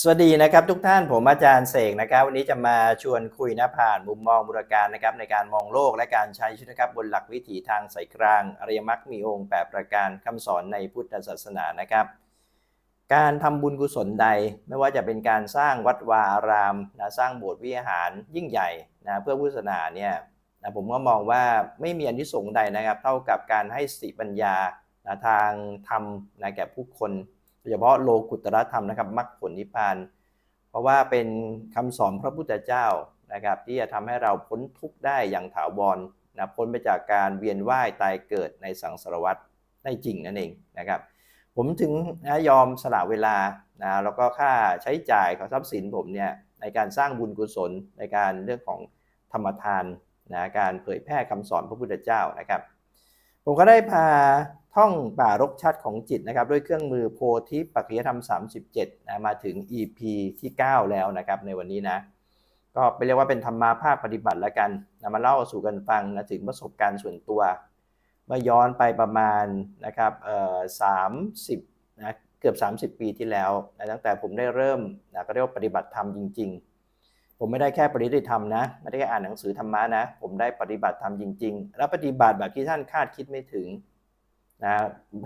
สวัสดีนะครับทุกท่านผมอาจารย์เสกนะครับ วันนี้จะมาชวนคุยนะผ่านมุมมองบุรการนะครับในการมองโลกและการใช้ชีวิตนะครับบนหลักวิถีทางสายกลางอริยมรรคมีองค์แปดประการคำสอนในพุทธศาสนานะครับ การทำบุญกุศลใดไม่ว่าจะเป็นการสร้างวัดวาอารามนะสร้างโบสถ์วิหารยิ่งใหญ่นะเพื่อพุทธศาสนาเนี่ยนะผมก็มองว่าไม่มีอันที่สงส์ใดนะครับ เท่ากับการให้สติปัญญานะทางธรรมนะแก่ผู้คน โดยเฉพาะโลกุตรธรรมนะครับมรรคผลนิพพาน เพราะว่าเป็นคำสอนพระพุทธเจ้านะครับ ที่จะทำให้เราพ้นทุกข์ได้อย่างถาวรนะพ้นไปจากการเวียนว่ายตายเกิดในสังสารวัฏได้จริงนั่นเองนะครับ ผมถึงนะยอมสละเวลานะแล้วก็ค่าใช้จ่ายของทรัพย์สินผมเนี่ยในการสร้างบุญกุศลในการเรื่องของธรรมทานนะการเผยแพร่คำสอนพระพุทธเจ้านะครับ ผมก็ได้พา ท่องป่ารกชัดของจิตนะครับ ด้วยเครื่องมือโพธิปัจจยธรรม 37นะมาถึง EP ที่ 9 แล้วนะครับในวันนี้นะ ก็ไปเรียกว่าเป็นธรรมาภาคปฏิบัติแล้วกันนะมาเล่าสู่กันฟังนะถึงประสบการณ์ส่วนตัว เมื่อย้อนไปประมาณนะครับเอ่อสามสิบนะเกือบ 30 ปีที่แล้วนะตั้งแต่ผมได้เริ่มนะก็เรียกว่าปฏิบัติธรรมจริง ๆ ผมไม่ได้แค่ปฏิบัติธรรมนะไม่ได้แค่อ่านหนังสือธรรมะนะ ผมได้ปฏิบัติธรรมจริง ๆ และปฏิบัติแบบที่ท่านคาดคิดไม่ถึง นะ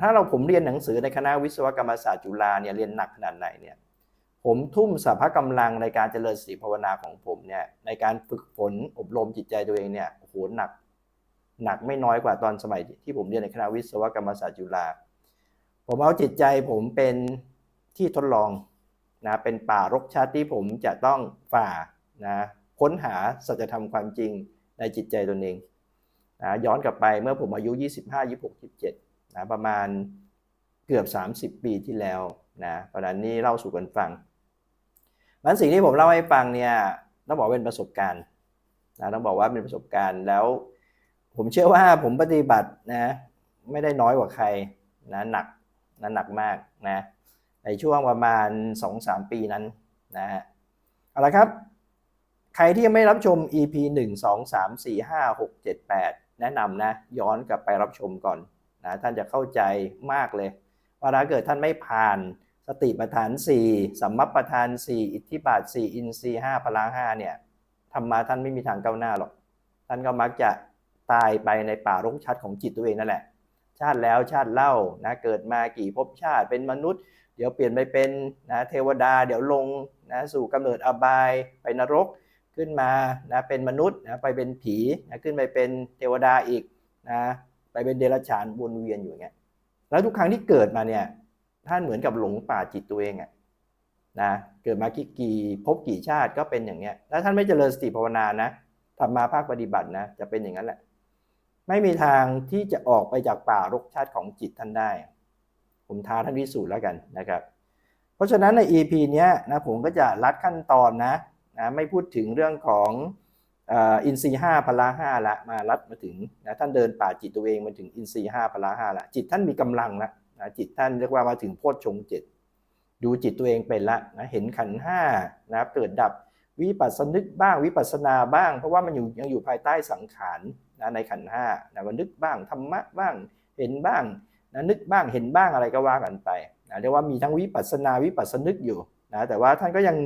ถ้าเราผมเรียนหนังสือในคณะวิศวกรรมศาสตร์จุฬาเนี่ยเรียนหนักขนาดไหนเนี่ยผมทุ่มสรรพกำลังในการเจริญสติภาวนาของผมเนี่ยในการฝึกฝนอบรมจิตใจตัวเองเนี่ยโหหนักหนักไม่น้อยกว่าตอนสมัยที่ผมเรียนในคณะวิศวกรรมศาสตร์จุฬาผมเอาจิตใจผมเป็นที่ทดลองนะเป็นป่ารกชัดที่ผมจะต้องฝ่านะค้นหาสัจธรรมความจริงในจิตใจตนเองนะย้อนกลับไปเมื่อผมอายุ 25 26 27 นะประมาณเกือบ 30 ปีที่แล้วนะเพราะนั้นนี่เล่าสู่กันฟังมันสิ่งที่ผมเล่าให้ฟังเนี่ยต้องบอกเป็นประสบการณ์นะต้องบอกว่าเป็นประสบการณ์แล้ว ผมเชื่อว่าผมปฏิบัตินะไม่ได้น้อยกว่าใครนะหนักนะหนักมากนะในช่วงประมาณ 2-3 ปีนั้นนะฮะเอาละครับใครที่ยังไม่รับชม EP 1 2 3 4 5 6 7 8 แนะนำนะ ย้อนกลับไปรับชมก่อน นะท่านจะเข้าใจมากเลย ว่าถ้าเกิดท่านไม่ผ่านสติปัฏฐาน 4สัมมัปปทาน 4 อิทธิบาท 4 อินทรีย์5พลัง5เนี่ยทำมาท่านไม่มีทางก้าวหน้าหรอก ท่านก็มักจะตายไปในป่ารกชัดของจิตตัวเองนั่นแหละ ชาติแล้วชาติเล่านะเกิดมากี่ภพชาติเป็นมนุษย์ เดี๋ยวเปลี่ยนไปเป็นนะเทวดา เดี๋ยวลงนะสู่กำเนิดอบายไปนรกขึ้นมานะเป็นมนุษย์นะไปเป็นผีนะขึ้นไปเป็นเทวดาอีกนะ ไปเป็นเดรัจฉานวนเวียนอยู่อย่างเงี้ยแล้วทุกครั้งที่เกิดมาเนี่ยท่านเหมือนกับหลงป่าจิตตัวเองอะนะเกิดมากี่กี่ภพกี่ชาติก็เป็นอย่างเงี้ยแล้วท่านไม่เจริญสติภาวนานะทำมาภาคปฏิบัตินะจะเป็นอย่างนั้นแหละ ไม่มีทางที่จะออกไปจากป่ารกชาติของจิตท่านได้ ผมท้าท่านพิสูจน์แล้วกันนะครับ เพราะฉะนั้นใน EP เนี้ยนะผมก็จะลัดขั้นตอนนะนะไม่พูดถึงเรื่องของ อินทรีห้าพละห้าละมาลัดมาถึงนะท่านเดินป่าจิตตัวเองมาถึงอินทรีห้าพละห้าละจิตท่านมีกำลังละนะจิตท่านเรียกว่ามาถึงโพชฌงเจ็ดดูจิตตัวเองเป็นละนะเห็นขันห้านะเกิดดับวิปัสสนึกบ้างวิปัสนาบ้าง เพราะว่ามันอยู่ยังอยู่ภายใต้สังขารนะในขันห้านะมันนึกบ้างธรรมะบ้างเห็นบ้างนะนึกบ้างเห็นบ้างอะไรก็ว่ากันไปนะเรียกว่ามีทั้งวิปัสสนาวิปัสสนึกอยู่นะแต่ว่าท่านก็ยัง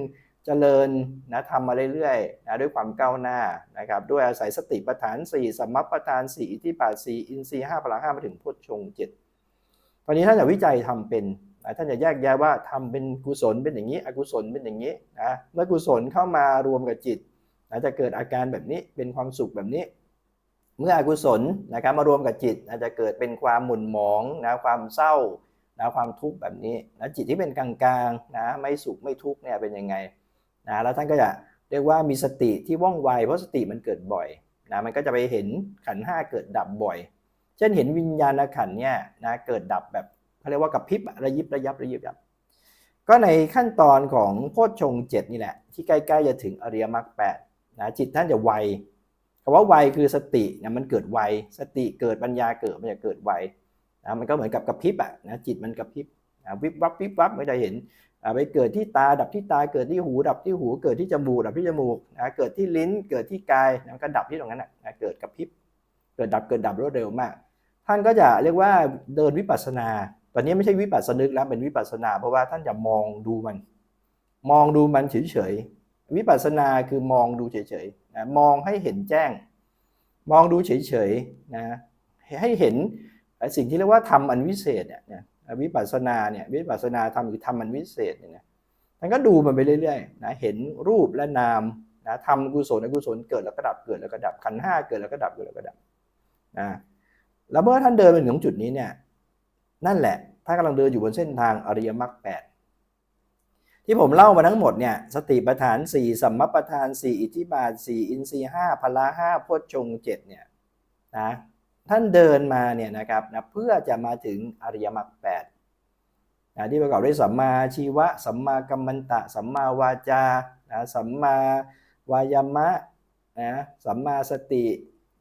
เจริญนะทำมาเรื่อยๆนะด้วยความก้าวหน้านะครับด้วยอาศัยสติปัฏฐาน 4สัมมัปปทาน4อิทธิบาท4อินทรีย์5พลัง5มาถึงพุทธชงเจ็ดตอนนี้ท่านจะวิจัยทำเป็นนะท่านจะแยกแยะว่าทำเป็นกุศลเป็นอย่างนี้ อกุศลเป็นอย่างนี้นะเมื่อกุศลเข้ามารวมกับจิตนะจะเกิดอาการแบบนี้เป็นความสุขแบบนี้ เมื่ออกุศลนะครับมารวมกับจิตนะจะเกิดเป็นความหมุนหมองนะความเศร้านะความทุกข์แบบนี้นะจิตที่เป็นกลางๆนะไม่สุขไม่ทุกข์เนี่ยเป็นยังไง นะแล้วท่านก็จะเรียกว่ามีสติที่ว่องไวเพราะสติมันเกิดบ่อยนะมันก็จะไปเห็นขันห้าเกิดดับบ่อย เช่นเห็นวิญญาณขันเนี่ยนะเกิดดับแบบเขาเรียกว่ากับพริบระยิบระยับระยิบยับ ก็ในขั้นตอนของโพชฌงเจ็ดนี่แหละ ที่ใกล้ๆจะถึงอริยมรรคแปดนะจิตท่านจะไวคำว่าไวคือสตินะมันเกิดไวสติเกิดปัญญาเกิดมันจะเกิดไวนะมันก็เหมือนกับกระพริบอะนะจิตมันกระพริบนะวิบวับวิบวับไม่ได้เห็น ไปเกิดที่ตาดับที่ตาเกิดที่หูดับที่หู เกิดที่จมูกดับที่จมูกนะเกิดที่ลิ้นเกิดที่กายนะมันก็ดับที่ตรงนั้นนะเกิดกระพริบเกิดดับเกิดดับรวดเร็วมาก ท่านก็จะเรียกว่าเดินวิปัสสนา ตอนนี้ไม่ใช่วิปัสสนึกแล้วเป็นวิปัสสนา เพราะว่าท่านจะมองดูมัน มองดูมันเฉยๆวิปัสสนาคือมองดูเฉยๆนะมองให้เห็นแจ้ง มองดูเฉยๆนะให้เห็นสิ่งที่เรียกว่าธรรมอันวิเศษเนี่ย วิปัสสนาเนี่ยวิปัสสนาธรรมคือธรรมอันวิเศษเนี่ยนะมันก็ดูมันไปเรื่อยๆนะเห็นรูปและนามนะทำกุศลอกุศลเกิดแล้วก็ดับเกิดแล้วก็ดับขันห้าเกิดแล้วก็ดับเกิดแล้วก็ดับนะแล้วเมื่อท่านเดินไปถึงจุดนี้เนี่ยนั่นแหละถ้านกำลังเดินอยู่บนเส้นทางอริยมรรคแปดที่ผมเล่ามาทั้งหมดเนี่ยสติปัฏฐานสี่สัมมปทานสี่อิทธิบาทสี่อินทรีย์ห้าพละห้าโพชฌงเจ็ดเนี่ยนะ ท่านเดินมาเนี่ยนะครับนะเพื่อจะมาถึงอริยมรรคแปดนะที่ประกอบด้วยสัมมาชีวะ สัมมากัมมันตะ สัมมาวาจานะสัมมาวายามะนะสัมมาสติ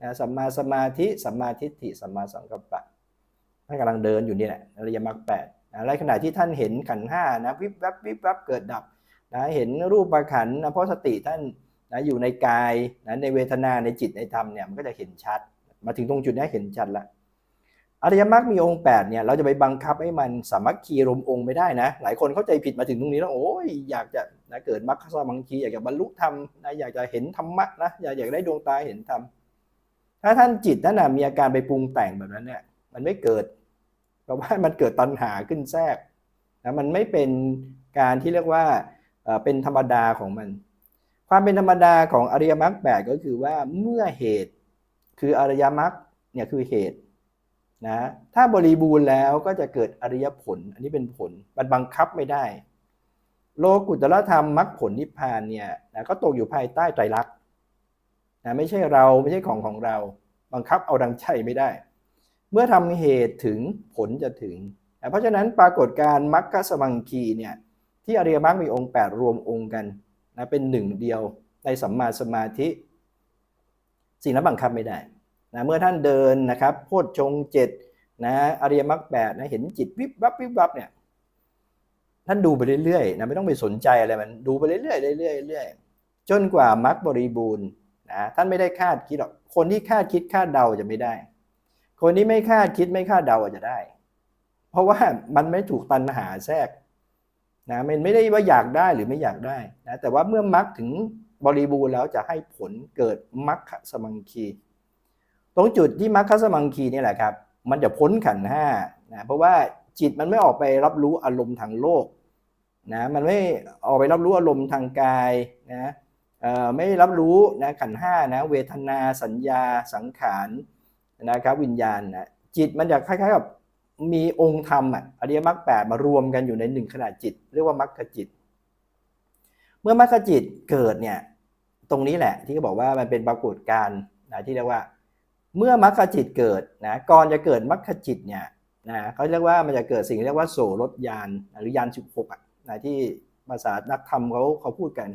นะสัมมาสมาธิ สัมมาทิฏฐิ สัมมาสังกัปปะ ท่านกำลังเดินอยู่นี่แหละอริยมรรคแปดนะในขณะที่ท่านเห็นขันห้านะวิบวับวิบวับเกิดดับนะเห็นรูปประขันนะเพราะสติท่านนะอยู่ในกายนะในเวทนาในจิตในธรรมเนี่ยมันก็จะเห็นชัด มาถึงตรงจุดนี้เห็นชัดละอริยมรรคมีองค์8เนี่ยเราจะไปบังคับให้มันสามัคคีรวมองค์ไม่ได้นะ หลายคนเข้าใจผิดมาถึงตรงนี้แล้วโอ้ยอยากจะนะเกิดมรรคสมัคคีอยากจะบรรลุธรรมนะอยากจะเห็นธรรมะนะอยากอยากได้ดวงตาเห็นธรรมถ้าท่านจิตท่นนะมีอาการไปปรุงแต่งแบบนั้นเนี่ยมันไม่เกิดเพราะว่ามันเกิดตัณหาขึ้นแทรกนะมันไม่เป็นการที่เรียกว่าเป็นธรรมดาของมัน ความเป็นธรรมดาของอริยมรรคแปดก็คือว่าเมื่อเหตุ คืออริยมรรคเนี่ยคือเหตุนะถ้าบริบูรณ์แล้วก็จะเกิดอริยผล อันนี้เป็นผลมันบังคับไม่ได้ โลกุตรธรรมมรรคผลนิพพานเนี่ยนะก็ตกอยู่ภายใต้ไตรลักษณ์นะไม่ใช่เราไม่ใช่ของของเรา บังคับเอาดังใจไม่ได้ เมื่อทำเหตุถึงผลจะถึงนะเพราะฉะนั้นปรากฏการมรรคสมังคีเนี่ยที่อริยมรรคมีองค์ 8 รวมองค์กันนะเป็นหนึ่งเดียวในสัมมาสมาธิ สิ่งนั้นบังคับไม่ได้นะเมื่อท่านเดินนะครับโพชฌงเจ็ดนะอริยมรรคแปดนะเห็นจิตวิบวับวิบวับเนี่ยท่านดูไปเรื่อยๆนะไม่ต้องไปสนใจอะไรมันดูไปเรื่อยๆเรื่อยๆเรื่อยๆจนกว่ามรรคบริบูรณ์นะท่านไม่ได้คาดคิดหรอกคนที่คาดคิดคาดเดาจะไม่ได้ คนที่ไม่คาดคิดไม่คาดเดาจะได้ เพราะว่ามันไม่ถูกตันหาแทรกนะมันไม่ได้ว่าอยากได้หรือไม่อยากได้นะแต่ว่าเมื่อมรรคถึง บริบูรณ์แล้วจะให้ผลเกิดมรรคสมังคี ตรงจุดที่มรรคสมังคีนี่แหละครับ มันจะพ้นขันห้านะเพราะว่าจิตมันไม่ออกไปรับรู้อารมณ์ทางโลกนะมันไม่ออกไปรับรู้อารมณ์ทางกายนะไม่รับรู้นะขันห้านะเวทนาสัญญาสังขารนะครับวิญญาณนะจิตมันจะคล้ายๆกับมีองค์ธรรมอะอริยมรรคแปดมารวมกันอยู่ในหนึ่งขณะจิต เรียกว่ามรรคจิต เมื่อมรรคจิตเกิดเนี่ย ตรงนี้แหละที่เขาบอกว่ามันเป็นปรากฏการณ์นะที่เรียกว่า เมื่อมรรคจิตเกิดนะก่อนจะเกิดมรรคจิตเนี่ยนะเขาเรียกว่ามันจะเกิดสิ่งเรียกว่าโสรถยานหรือยานสิบหกอะนะที่ภาษานักธรรมเขาเขาพูดกัน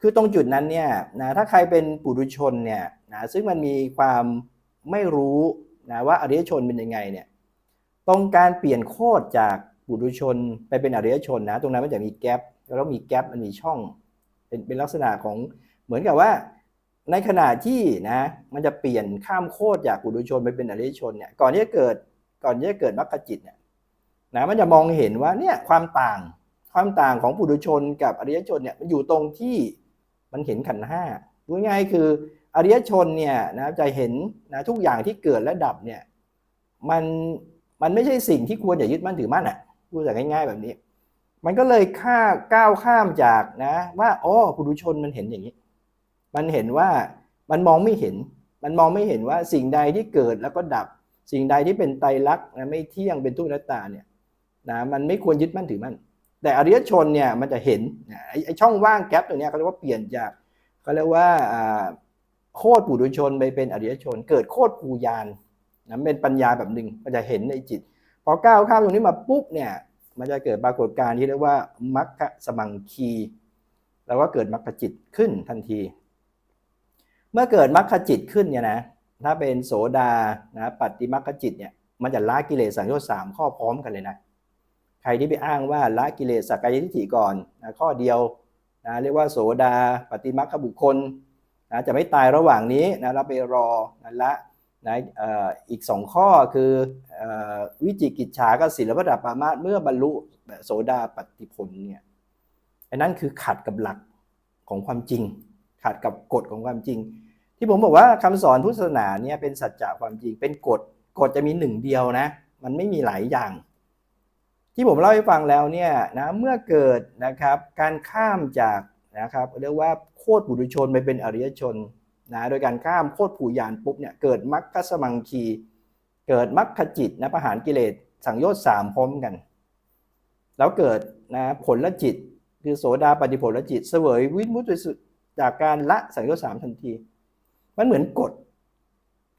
คือตรงจุดนั้นเนี่ยนะถ้าใครเป็นปุถุชนเนี่ยนะซึ่งมันมีความไม่รู้นะว่าอริยชนเป็นยังไงเนี่ยตรงการเปลี่ยนโคดจากปุถุชนไปเป็นอริยชนนะ ตรงนั้นมันจะมีแกลบ แล้วมีแกลบมันมีช่องเป็นเป็นลักษณะของเหมือนกับว่า ในขณะที่นะมันจะเปลี่ยนข้ามโคดจากปุถุชนไปเป็นอริยชนเนี่ยก่อนที่จะเกิดก่อนที่จะเกิดมรรคจิตเนี่ยนะมันจะมองเห็นว่าเนี่ยความต่างความต่างของปุถุชนกับอริยชนเนี่ยมันอยู่ตรงที่มันเห็นขันห้าพูดง่ายคืออริยชนเนี่ยนะจะเห็นนะทุกอย่างที่เกิดและดับเนี่ยมันมันไม่ใช่สิ่งที่ควรอย่ายึดมั่นถือมั่นอะพูดอย่างง่ายๆแบบนี้ มันก็เลยข้าก้าวข้ามจากนะว่าอ๋อปุถุชนมันเห็นอย่างนี้ มันเห็นว่ามันมองไม่เห็น มันมองไม่เห็นว่าสิ่งใดที่เกิดแล้วก็ดับ สิ่งใดที่เป็นไตรลักษณ์นะไม่เที่ยงเป็นทุกข์นัตตาเนี่ยนะมันไม่ควรยึดมั่นถือมั่นแต่อริยชนเนี่ยมันจะเห็นไอ้ช่องว่างแกลบตรงนี้เขาเรียกว่าเปลี่ยนจากเขาเรียกว่าโคตรปุถุชนไปเป็นอริยชน เกิดโคตรภูยานนะเป็นปัญญาแบบหนึ่งมันจะเห็นในจิต พอก้าวข้ามตรงนี้มาปุ๊บเนี่ย มันจะเกิดปรากฏการณ์ที่เรียกว่ามัคคสมังคี แล้วก็เกิดมัคคจิตขึ้นทันที เมื่อเกิดมัคคจิตขึ้นเนี่ยนะถ้าเป็นโสดานะปฏิมัคคจิตเนี่ยมันจะละกิเลสสังโยชน์สามข้อพร้อมกันเลยนะใครที่ไปอ้างว่าละกิเลสสักกายทิฏฐิก่อนนะข้อเดียวนะเรียกว่าโสดาปฏิมัคคบุคคลนะจะไม่ตายระหว่างนี้นะเราไปรอนะละ นะอีกสองข้อคือวิจิกิจฉากับศิลปะดับปามาเมื่อบรรลุโสดาปฏิผลเนี่ยอันนั้นคือขัดกับหลักของความจริง ขัดกับกฎของความจริง ที่ผมบอกว่าคำสอนพุทธศาสนาเนี่ยเป็นสัจจะความจริงเป็นกฎกฎจะมีหนึ่งเดียวนะ มันไม่มีหลายอย่าง ที่ผมเล่าให้ฟังแล้วเนี่ยนะเมื่อเกิดนะครับการข้ามจากนะครับเรียกว่าโคตรปุถุชนไปเป็นอริยชน นะโดยการข้ามโคตรผูยานปุ๊บเนี่ยเกิดมรรคสมังคี เกิดมรรคจิตนะประหารกิเลสสังโยชน์สามพร้อมกัน แล้วเกิดนะผลละจิต คือโสดาปฏิผลละจิต เสวยวิมุตติสุดจากการละสังโยชน์สามทันที มันเหมือนกฎ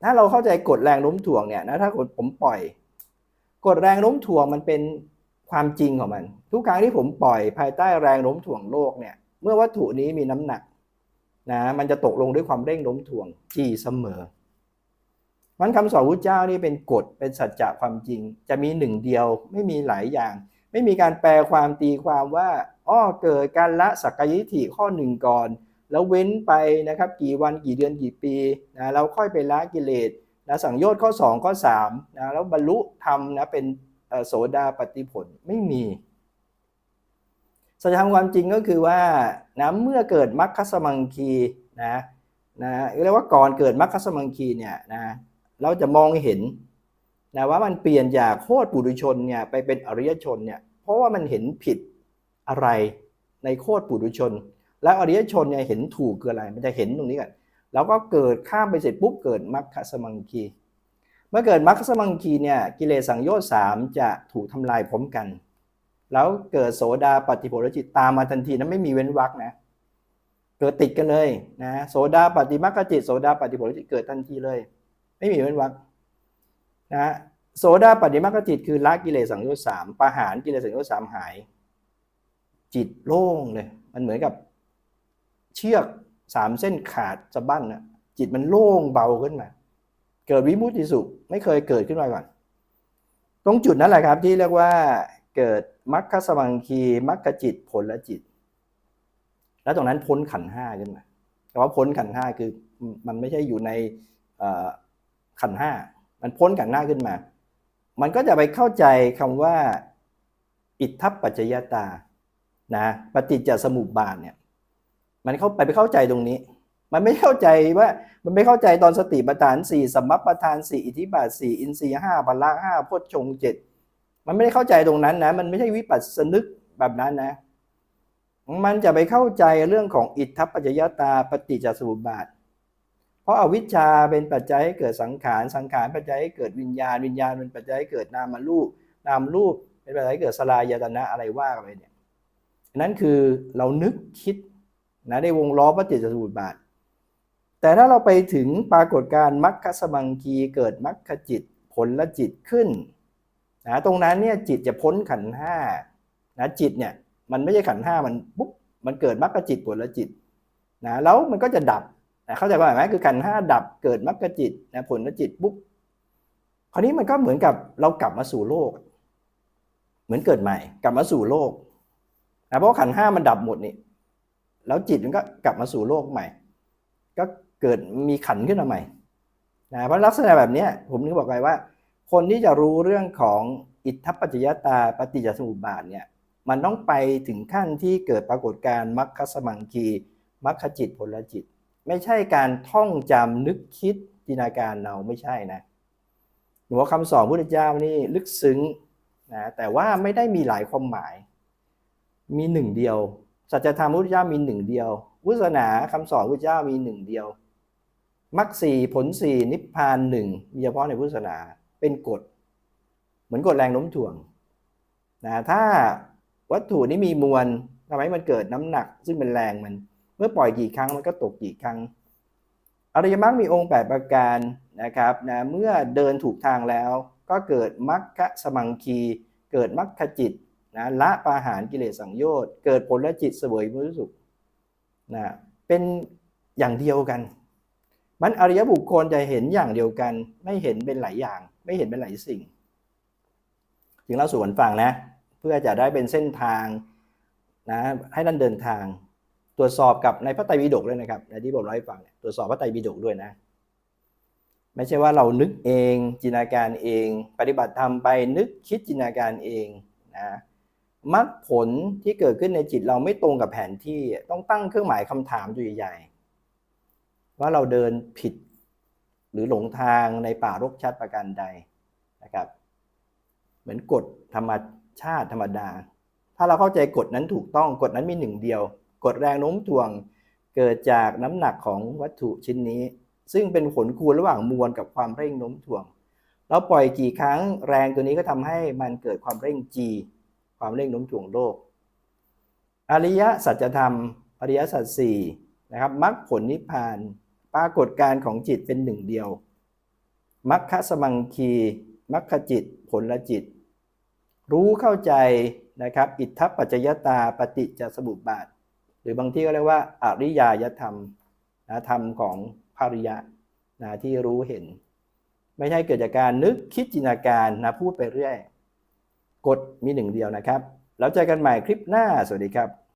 ถ้าเราเข้าใจกฎแรงโน้มถ่วงเนี่ยนะถ้ากฎผมปล่อยกฎแรงโน้มถ่วงมันเป็นความจริงของมัน ทุกครั้งที่ผมปล่อยภายใต้แรงโน้มถ่วงโลกเนี่ยเมื่อวัตถุนี้มีน้ำหนัก นะมันจะตกลงด้วยความเร่งโน้มถ่วงจีเสมอมันคำสอนพระเจ้านี่เป็นกฎเป็นสัจจะความจริง จะมีหนึ่งเดียวไม่มีหลายอย่าง ไม่มีการแปลความตีความว่าอ้อเกิดการละสักกายทิฏฐิข้อหนึ่งก่อน แล้วเว้นไปนะครับกี่วันกี่เดือนกี่ปีนะเราค่อยไปละกิเลสนะสังโยชน์ข้อ 2 ข้อ3นะแล้วบรรลุธรรมนะเป็นโสดาปฏิผลไม่มี สัจธรรมความจริงก็คือว่านะเมื่อเกิดมรรคสมังคีนะนะเรียกว่าก่อนเกิดมรรคสมังคีเนี่ยนะเราจะมองเห็นนะว่ามันเปลี่ยนจากโคตรปุถุชนเนี่ยไปเป็นอริยชนเนี่ยเพราะว่ามันเห็นผิดอะไรในโคตรปุถุชน แล้วอริยชนเนี่ยเห็นถูกคืออะไร มันจะเห็นตรงนี้ก่อนแล้วก็เกิดข้ามไปเสร็จปุ๊บเกิดมรรคสมังคี เมื่อเกิดมรรคสมังคีเนี่ยกิเลสสังโยชน์สามจะถูกทำลายพร้อมกัน แล้วเกิดโสดาปฏิผลจิตตามมาทันทีนั้นไม่มีเว้นวรรคนะ เกิดติดกันเลยนะโสดาปฏิมรรคจิตโสดาปฏิผลจิตเกิดทันทีเลย ไม่มีเว้นวรรคนะโสดาปฏิมรรคจิตคือละกิเลสสังโยชน์สามประหารกิเลสสังโยชน์สามหาย จิตโล่งเลย มันเหมือนกับเชือกสามเส้นขาดสะบั้นนะจิตมันโล่งเบาขึ้นมา เกิดวิมุตติสุขไม่เคยเกิดขึ้นมาก่อน ตรงจุดนั้นแหละครับที่เรียกว่าเกิด มรรคสมังคีมรรคจิตผลละจิต แล้วตรงนั้นพ้นขันห้าขึ้นมาแต่ว่าพ้นขันห้าคือมันไม่ใช่อยู่ในขันห้ามันพ้นขันห้าขึ้นมา มันก็จะไปเข้าใจคำว่า อิทธัปปัจจยตานะปฏิจจสมุปบาทเนี่ย มันเข้าไปไปเข้าใจตรงนี้ มันไม่เข้าใจว่ามันไม่เข้าใจตอนสติปัฏฐานสี่สัมมัปประธานสี่อิทธิบาทสี่อินทรีย์ห้าพละห้าพชฌงเจ็ด มันไม่ได้เข้าใจตรงนั้นนะ มันไม่ใช่วิปัสสนึกแบบนั้นนะ มันจะไปเข้าใจเรื่องของอิทธปัจจยตาปฏิจจสมุปบาท เพราะอาวิชชาเป็นปัจจัยให้เกิดสังขาร สังขารปัจจัยให้เกิดวิญญาณ วิญญาณเป็นปัจจัยให้เกิดนามรูป นามรูปเป็นปัจจัยให้เกิดสลายตนะอะไรว่ากันไปเนี่ยนั่นคือเรานึกคิดนะในวงล้อปฏิจจสมุปบาท แต่ถ้าเราไปถึงปรากฏการณ์มรรคสมังคีเกิดมรรคจิตผลละจิตขึ้น นะตรงนั้นเนี่ยจิตจะพ้นขันห้านะจิตเนี่ยมันไม่ใช่ขันห้ามันปุ๊บมันเกิดมรรคจิตผลละจิตนะแล้วมันก็จะดับนะเข้าใจว่าไหมคือขันห้าดับเกิดมรรคจิตนะผลละจิตปุ๊บคราวนี้มันก็เหมือนกับเรากลับมาสู่โลก เหมือนเกิดใหม่ กลับมาสู่โลกนะเพราะขันห้ามันดับหมดนี่แล้วจิตมันก็กลับมาสู่โลกใหม่ ก็เกิดมีขันขึ้นมาใหม่นะเพราะลักษณะแบบนี้ผมนึกบอกไปว่า คนที่จะรู้เรื่องของอิทธปัจจยตาปฏิจจสมุปบาทเนี่ยมันต้องไปถึงขั้นที่เกิดปรากฏการ์มรรคสมังคีมรรคจิตผลจิต ไม่ใช่การท่องจำนึกคิดจินตนาการเราไม่ใช่นะหัวคำสอนพุทธเจ้านี่ลึกซึ้งนะแต่ว่าไม่ได้มีหลายความหมาย มีหนึ่งเดียวสัจธรรมพุทธเจ้ามีหนึ่งเดียวพุทธศาสนาคำสอนพุทธเจ้ามีหนึ่งเดียวมรรคสี่ผลสี่นิพพานหนึ่งมีเฉพาะในพุทธศาสนา เป็นกฎเหมือนกฎแรงโน้มถ่วงนะถ้าวัตถุนี้มีมวลทำให้มันเกิดน้ำหนัก ซึ่งเป็นแรงมัน เมื่อปล่อยกี่ครั้งมันก็ตกกี่ครั้งอริยมรรคมีองค์ 8 ประการนะครับนะเมื่อเดินถูกทางแล้ว ก็เกิดมรรคสมังคี เกิดมรรคจิตนะละปาหารกิเลสสังโยชน์เกิดผลและจิตเสวยมุสุขนะเป็นอย่างเดียวกัน มันอริยบุคคลจะเห็นอย่างเดียวกัน ไม่เห็นเป็นหลายอย่าง ไม่เห็นเป็นหลายสิ่งถึงเราสู่กันฟังนะ เพื่อจะได้เป็นเส้นทางนะให้นั่นเดินทาง ตรวจสอบกับในพระไตรปิฎกด้วยนะครับในที่ผมเล่าให้ฟังเนี่ยตรวจสอบพระไตรปิฎกด้วยนะ ไม่ใช่ว่าเรานึกเองจินตนาการเอง ปฏิบัติธรรมไปนึกคิดจินตนาการเองนะมรรคผลที่เกิดขึ้นในจิตเราไม่ตรงกับแผนที่ต้องตั้งเครื่องหมายคำถามตัวใหญ่ๆว่าเราเดินผิด หรือหลงทางในป่ารกชัดประการใดนะครับ เหมือนกฎธรรมชาติธรรมดา ถ้าเราเข้าใจกฎนั้นถูกต้องกฎนั้นมีหนึ่งเดียว กฎแรงโน้มถ่วงเกิดจากน้ำหนักของวัตถุชิ้นนี้ ซึ่งเป็นผลคูณระหว่างมวลกับความเร่งโน้มถ่วง เราปล่อยกี่ครั้งแรงตัวนี้ก็ทำให้มันเกิดความเร่ง G ความเร่งโน้มถ่วงโลก อริยสัจธรรม อริยสัจสี่นะครับมรรคผลนิพพาน ปรากฏการของจิตเป็นหนึ่งเดียว มัคคสมังคีมัคคจิต ผลละจิต รู้เข้าใจนะครับ อิทธปัจจยตาปฏิจจสมุปบาท หรือบางที่ก็เรียกว่าอริยายธรรมนะธรรมของภริยะนะที่รู้เห็น ไม่ใช่เกิดจากการนึกคิดจินตนาการนะพูดไปเรื่อย กฎมีหนึ่งเดียวนะครับ แล้วเจอกันใหม่คลิปหน้า สวัสดีครับ